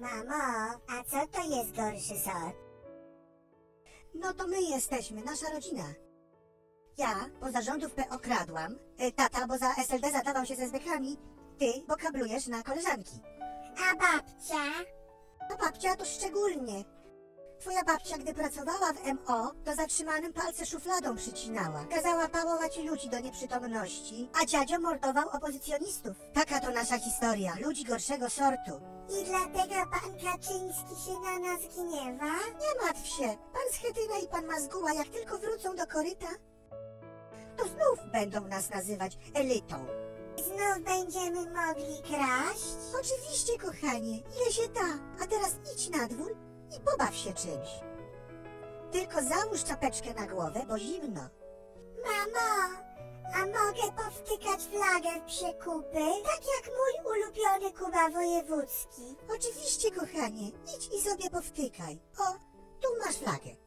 Mamo, a co to jest gorszy sort? No to my jesteśmy, nasza rodzina. Ja, bo za rządów P okradłam, y, tata, bo za SLD zadawał się ze zbekami, ty, bo kablujesz na koleżanki. A babcia? A babcia to szczególnie. Twoja babcia, gdy pracowała w MO, to zatrzymanym palce szufladą przycinała. Kazała pałować ludzi do nieprzytomności, a dziadzio mordował opozycjonistów. Taka to nasza historia, ludzi gorszego sortu. I dlatego pan Kaczyński się na nas gniewa? Nie martw się, pan Schetyna i pan Mazguła, jak tylko wrócą do koryta, to znów będą nas nazywać elitą. Znów będziemy mogli kraść? Oczywiście, kochanie, ile się da. A teraz idź na dwór i pobaw się czymś. Tylko załóż czapeczkę na głowę, bo zimno. Mamo, a mogę powtykać flagę w przekupy? Tak jak mój ulubiony Kuba Wojewódzki. Oczywiście, kochanie, idź i sobie powtykaj. O, tu masz flagę.